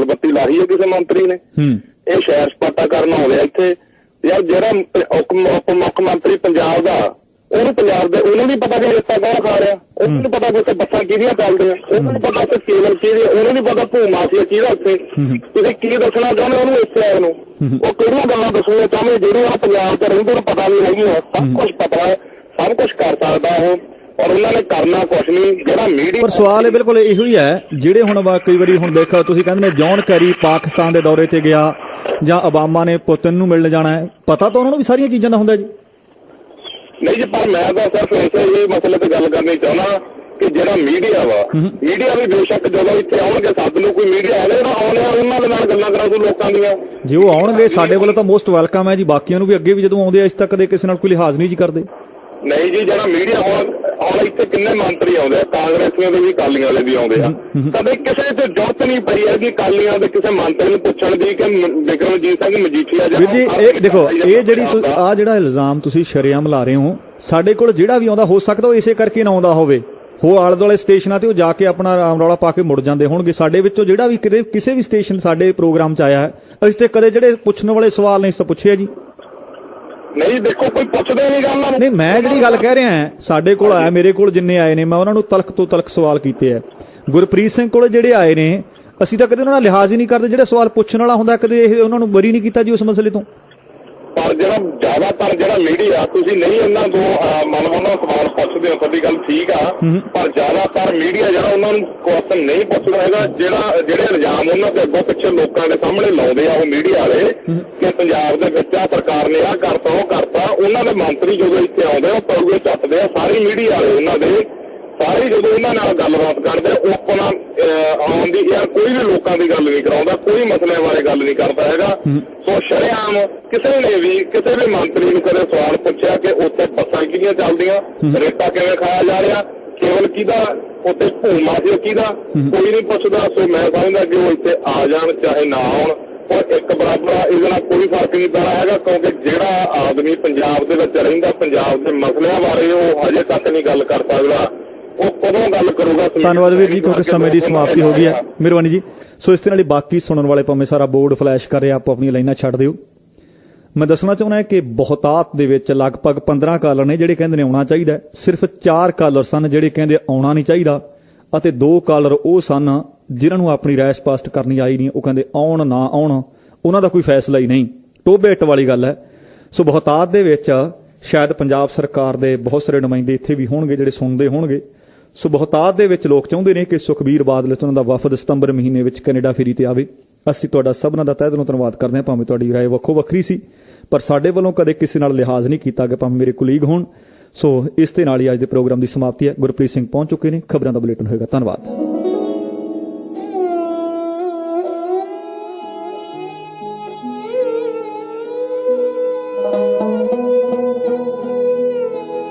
ਲਾਲ ਬੱਤੀ ਲਾਹੀ ਹੈ ਕਿਸੇ ਮੰਤਰੀ ਨੇ। ਹੂੰ। ਇਹ ਸ਼ਹਿਰ ਸਪਾਟਾ ਕਰਨ ਆਉਂਦੇ ਆ ਇੱਥੇ। ਯਾਰ ਜਿਹੜਾ ਉਪ ਮੁੱਖ ਮੰਤਰੀ ਪੰਜਾਬ ਦਾ ਉਹਨੂੰ ਪੰਜਾਬ ਦੇ ਉਹਨੂੰ ਨਹੀਂ ਪਤਾ ਕਿ ਰੇਤਾ ਕੌਣ ਖਾ ਰਿਹਾ। ਉਹਨੂੰ ਨਹੀਂ ਪਤਾ ਕਿ ਬੱਸਾਂ ਕਿਹਦੀਆਂ ਚੱਲਦੀਆਂ। ਉਹਨੂੰ ਨਹੀਂ ਪਤਾ ਕਿ ਕੇਵਲ ਕਿਹਦੀ ਉਹਨੂੰ ਨਹੀਂ ਪਤਾ ਭੂ ਮਾਫੀਆ ਕਿਹਦਾ ਉੱਥੇ। ਤੁਸੀਂ ਕੀ ਦੱਸਣਾ ਚਾਹੁੰਦੇ ਉਹਨੂੰ ਇੱਥੇ ਆਏ ਨੂੰ? ਉਹ ਕਿਹੜੀਆਂ ਗੱਲਾਂ ਦੱਸਣੀਆਂ ਚਾਹੁੰਦੇ? ਜਿਹੜੀਆਂ ਪੰਜਾਬ 'ਚ ਰਹਿੰਦੇ ਨੂੰ ਪਤਾ ਨਹੀਂ ਹੈਗੀਆਂ ਸਭ ਕੁਝ ਪਤਾ ਹੈ ਸਭ ਕੁਝ ਕਰ ਸਕਦਾ ਉਹ। ਔਰ ਉਹਨਾਂ ਨੇ ਕਰਨਾ ਕੁਝ ਨਹੀਂ ਜਿਹੜਾ ਮੀਡੀਆ ਪਰ ਸਵਾਲ ਇਹ ਬਿਲਕੁਲ ਇਹੋ ਹੀ ਹੈ ਜਿਹੜੇ ਹੁਣ ਵਾ- ਕਈ ਵਾਰੀ ਹੁਣ ਦੇਖੋ ਤੁਸੀਂ ਕਹਿੰਦੇ ਨੇ ਜੌਨ ਕੈਰੀ ਪਾਕਿਸਤਾਨ ਦੇ ਦੌਰੇ ਤੇ ਗਿਆ ਜਾਂ ਓਬਾਮਾ ਨੇ ਪੁਤਿਨ ਨੂੰ ਮਿਲਣ ਜਾਣਾ ਹੈ ਪਤਾ ਤਾਂ ਉਹਨਾਂ ਨੂੰ ਵੀ ਸਾਰੀਆਂ ਚੀਜ਼ਾਂ ਦਾ ਹੁੰਦਾ ਜੀ। ਨਹੀਂ ਜੀ ਪਰ ਮੈਂ ਤਾਂ ਸਿਰਫ ਇਸੇ ਹੀ ਮਸਲੇ ਤੇ ਗੱਲ ਕਰਨੀ ਚਾਹੁੰਦਾ ਕਿ ਜਿਹੜਾ ਮੀਡੀਆ ਵਾ ਮੀਡੀਆ ਵੀ ਬੇਸ਼ੱਕ ਜਦੋਂ ਇੱਥੇ ਆਉਣਗੇ ਸੱਦ ਨੂੰ ਕੋਈ ਮੀਡੀਆ ਆਲੇ ਨਾ ਆਉਣੇ ਆ ਉਹਨਾਂ ਦੇ ਨਾਲ ਗੱਲਾਂ ਕਰਾ ਦੂ ਲੋਕਾਂ ਦੀਆਂ। ਜੇ ਉਹ ਆਉਣਗੇ ਸਾਡੇ ਵੱਲੋਂ ਤਾਂ ਮੋਸਟ ਵੈਲਕਮ ਹੈ ਜੀ ਬਾਕੀਆਂ ਨੂੰ ਵੀ ਅੱਗੇ ਵੀ ਜਦੋਂ ਆਉਂਦੇ ਆ ਇਸ ਤੱਕ ਕਦੇ ਕਿਸੇ ਨਾਲ ਕੋਈ ਲਿਹਾਜ਼ ਨਹੀਂ ਜੀ ਕਰਦੇ। ਨਹੀਂ ਜੀ ਜਿਹੜਾ ਮੀਡੀਆ ਹੁਣ ਹੁਣ ਇੱਥੇ ਕਿੰਨੇ ਮੰਤਰੀ ਆਉਂਦੇ ਆ? ਕਾਂਗਰਸੀਆਂ ਦੇ ਵੀ ਕਾਲੀਆਂ ਵਾਲੇ ਵੀ ਆਉਂਦੇ ਆ। ਕਦੇ ਕਿਸੇ ਤੇ ਜ਼ਰੂਰਤ ਨਹੀਂ ਪਈ ਹੈ ਕਿ ਕਾਲੀਆਂ ਦੇ ਕਿਸੇ ਮੰਤਰੀ ਨੂੰ ਪੁੱਛਣ ਦੀ ਕਿ ਬਿਕਰਮਜੀਤ ਸਿੰਘ ਮਜੀਠੀਆ ਜਾਂ ਜੀ ਇਹ ਦੇਖੋ ਇਹ ਜਿਹੜੀ ਆ ਜਿਹੜਾ ਇਲਜ਼ਾਮ ਤੁਸੀਂ ਸ਼ਰੇਆਮ ਲਾ ਰਹੇ ਹੋ ਸਾਡੇ ਕੋਲ ਜਿਹੜਾ ਵੀ ਆਉਂਦਾ ਹੋ ਸਕਦਾ ਉਹ ਇਸੇ ਕਰਕੇ ਨਾ ਆਉਂਦਾ ਹੋਵੇ। ਹੋ ਆਲੇ ਦੁਆਲੇ ਸਟੇਸ਼ਨਾਂ ਤੇ ਉਹ ਜਾ ਕੇ ਆਪਣਾ ਆਰਾਮ ਰੌਲਾ ਪਾ ਕੇ ਮੁੜ ਜਾਂਦੇ ਹੋਣਗੇ। ਸਾਡੇ ਵਿੱਚੋਂ ਜਿਹੜਾ ਵੀ ਕਿਸੇ ਵੀ ਸਟੇਸ਼ਨ ਸਾਡੇ ਪ੍ਰੋਗਰਾਮ 'ਚ ਆਇਆ ਹੈ ਅਸੀਂ ਤੇ ਕਦੇ ਜਿਹੜੇ ਪੁੱਛਣ ਵਾਲੇ ਸਵਾਲ ਨਹੀਂ ਸੀ ਤਾਂ ਪੁੱਛਿਆ ਜੀ। ਨਹੀਂ ਦੇਖੋ ਕੋਈ ਪੁੱਛਦਾ ਨਹੀਂ ਗੱਲ ਨੂੰ ਨਹੀਂ ਮੈਂ ਜਿਹੜੀ ਗੱਲ ਕਹਿ ਰਿਹਾ ਸਾਡੇ ਕੋਲ ਆਇਆ ਮੇਰੇ ਕੋਲ ਜਿੰਨੇ ਆਏ ਨੇ ਮੈਂ ਉਹਨਾਂ ਨੂੰ ਤਲਕ ਤੋਂ ਤਲਕ ਸਵਾਲ ਕੀਤੇ ਆ। ਗੁਰਪ੍ਰੀਤ ਸਿੰਘ ਕੋਲ ਜਿਹੜੇ ਆਏ ਨੇ ਅਸੀਂ ਤਾਂ ਕਦੇ ਉਹਨਾਂ ਨਾਲ ਲਿਹਾਜ਼ ਹੀ ਨਹੀਂ ਕਰਦੇ ਜਿਹੜਾ ਸਵਾਲ ਪੁੱਛਣ ਵਾਲਾ ਹੁੰਦਾ ਕਦੇ ਇਹ ਉਹਨਾਂ ਨੂੰ ਬਰੀ ਨਹੀਂ ਕੀਤਾ ਜੀ ਉਸ ਮਸਲੇ ਤੋਂ। ਪਰ ਜਿਹੜਾ ਜ਼ਿਆਦਾਤਰ ਜਿਹੜਾ ਮੀਡੀਆ ਤੁਸੀਂ ਨਹੀਂ ਇਹਨਾਂ ਤੋਂ ਅਹ, ਮਨ ਉਹਨਾਂ ਸਵਾਲ ਪੁੱਛਦੇ ਹੋ ਤੁਹਾਡੀ ਗੱਲ ਠੀਕ ਆ। ਪਰ ਜ਼ਿਆਦਾਤਰ ਮੀਡੀਆ ਜਿਹੜਾ ਉਹਨਾਂ ਨੂੰ ਕੁਐਸਚਨ ਨਹੀਂ ਪੁੱਛਦਾ ਹੈਗਾ ਜਿਹੜਾ ਜਿਹੜੇ ਇਲਜ਼ਾਮ ਉਹਨਾਂ ਤੇ ਅੱਗੋਂ ਪਿੱਛੇ ਲੋਕਾਂ ਦੇ ਸਾਹਮਣੇ ਲਾਉਂਦੇ ਆ ਉਹ ਮੀਡੀਆ ਵਾਲੇ ਕਿ ਪੰਜਾਬ ਦੇ ਵਿੱਚ ਆ ਸਰਕਾਰ ਨੇ ਆ ਕਰਤਾ ਉਹਨਾਂ ਦੇ ਮੰਤਰੀ ਜਦੋਂ ਇੱਥੇ ਆਉਂਦੇ ਆ ਉਹ ਪਰੂਏ ਚੱਟਦੇ ਆ ਸਾਰੀ ਮੀਡੀਆ ਵਾਲੇ ਉਹਨਾਂ ਦੇ। ਸਾਰੇ ਜਦੋਂ ਉਹਨਾਂ ਨਾਲ ਗੱਲਬਾਤ ਕਰਦੇ ਆ, ਉਹ ਆਪਣਾ ਆਉਣ ਦੀ ਯਾਰ ਕੋਈ ਵੀ ਲੋਕਾਂ ਦੀ ਗੱਲ ਨਹੀਂ ਕਰਾਉਂਦਾ ਕੋਈ ਮਸਲਿਆਂ ਬਾਰੇ ਗੱਲ ਨਹੀਂ ਕਰਦਾ ਹੈਗਾ। ਸੋ ਸ਼ਰੇਆਮ ਕਿਸੇ ਨੇ ਵੀ ਕਿਸੇ ਵੀ ਮੰਤਰੀ ਨੂੰ ਕਦੇ ਸਵਾਲ ਪੁੱਛਿਆ ਕਿ ਉੱਥੇ ਬੱਸਾਂ ਕਿਹਦੀਆਂ ਚੱਲਦੀਆਂ ਰੇਤਾ ਕਿਵੇਂ ਖਾਇਆ ਜਾ ਰਿਹਾ ਕੇਵਲ ਕਿਹਦਾ ਉੱਥੇ ਭੂਮਾ ਸੀ ਕਿਹਦਾ? ਕੋਈ ਨਹੀਂ ਪੁੱਛਦਾ ਸੋ ਮੈਂ ਸਮਝਦਾ ਕਿ ਉਹ ਇੱਥੇ ਆ ਜਾਣ ਚਾਹੇ ਨਾ ਆਉਣ। ਉਹ ਇੱਕ ਬਰਾਬਰ ਇਹਦੇ ਨਾਲ ਕੋਈ ਫ਼ਰਕ ਨਹੀਂ ਪੈਣਾ ਹੈਗਾ ਕਿਉਂਕਿ ਜਿਹੜਾ ਆਦਮੀ ਪੰਜਾਬ ਦੇ ਵਿੱਚ ਰਹਿੰਦਾ ਪੰਜਾਬ ਦੇ ਮਸਲਿਆਂ ਬਾਰੇ ਉਹ ਹਜੇ ਤੱਕ ਨਹੀਂ ਗੱਲ ਕਰ ਸਕਦਾ। ਉਹ ਕਦੋਂ ਗੱਲ ਕਰੂਗਾ ਧੰਨਵਾਦ ਵੀਰ ਜੀ ਕਿਉਂਕਿ ਸਮੇਂ ਦੀ ਸਮਾਪਤੀ ਹੋ ਗਈ ਹੈ। ਮਿਹਰਬਾਨੀ ਜੀ। ਸੋ ਇਸ ਦੇ ਨਾਲ ਹੀ ਬਾਕੀ ਸੁਣਨ ਵਾਲੇ ਭਾਵੇਂ ਸਾਰਾ ਬੋਰਡ ਫਲੈਸ਼ ਕਰ ਰਿਹਾ ਆਪੋ ਆਪਣੀਆਂ ਲਾਈਨਾਂ ਛੱਡ ਦਿਓ। ਮੈਂ ਦੱਸਣਾ ਚਾਹੁੰਦਾ ਕਿ ਬਹੁਤਾਤ ਦੇ ਵਿੱਚ ਲਗਭਗ 15 ਕਾਲਰ ਨੇ ਜਿਹੜੇ ਕਹਿੰਦੇ ਨੇ ਆਉਣਾ ਚਾਹੀਦਾ। ਸਿਰਫ 4 ਕਾਲਰ ਸਨ ਜਿਹੜੇ ਕਹਿੰਦੇ ਆਉਣਾ ਨਹੀਂ ਚਾਹੀਦਾ ਅਤੇ 2 ਕਾਲਰ ਉਹ ਸਨ ਜਿਨ੍ਹਾਂ ਨੂੰ ਆਪਣੀ ਰਾਏ ਸਪਸ਼ਟ ਕਰਨੀ ਆਈ ਨਹੀਂ ਉਹ ਕਹਿੰਦੇ ਆਉਣ ਨਾ ਆਉਣ ਉਹਨਾਂ ਦਾ ਕੋਈ ਫੈਸਲਾ ਹੀ ਨਹੀਂ ਟੋਬੇ ਇੱਟ ਵਾਲੀ ਗੱਲ ਹੈ ਸੋ ਬਹੁਤਾਤ ਦੇ ਵਿੱਚ ਸ਼ਾਇਦ ਪੰਜਾਬ ਸਰਕਾਰ ਦੇ ਬਹੁਤ ਸਾਰੇ ਨੁਮਾਇੰਦੇ ਇੱਥੇ ਵੀ ਹੋਣਗੇ ਜਿਹੜੇ ਸੁਣਦੇ ਹੋਣਗੇ ਸੋ ਬਹੁਤਾਤ ਦੇ ਵਿੱਚ ਲੋਕ ਚਾਹੁੰਦੇ ਨੇ ਕਿ ਸੁਖਬੀਰ ਬਾਦਲ ਤੇ ਉਹਨਾਂ ਦਾ ਵਫਦ ਸਤੰਬਰ ਮਹੀਨੇ ਵਿੱਚ ਕੈਨੇਡਾ ਫੇਰੀ ਤੇ ਆਵੇ ਅਸੀਂ ਤੁਹਾਡਾ ਸਭਨਾਂ ਦਾ ਤਹਿ ਦਿਲੋਂ ਧੰਨਵਾਦ ਕਰਦੇ ਹਾਂ ਭਾਵੇਂ ਤੁਹਾਡੀ رائے ਵੱਖੋ ਵੱਖਰੀ ਸੀ ਪਰ ਸਾਡੇ ਵੱਲੋਂ ਕਦੇ ਕਿਸੇ ਨਾਲ ਲਿਹਾਜ਼ ਨਹੀਂ ਕੀਤਾ ਗਿਆ ਭਾਵੇਂ ਮੇਰੇ ਕੁਲੀਗ ਹੋਣ ਸੋ ਇਸ ਦੇ ਨਾਲ ਹੀ ਅੱਜ ਦੇ ਪ੍ਰੋਗਰਾਮ ਦੀ ਸਮਾਪਤੀ ਹੈ ਗੁਰਪ੍ਰੀਤ ਸਿੰਘ ਪਹੁੰਚ ਚੁੱਕੇ ਨੇ ਖਬਰਾਂ ਦਾ ਬੁਲੇਟਿਨ ਹੋਏਗਾ ਧੰਨਵਾਦ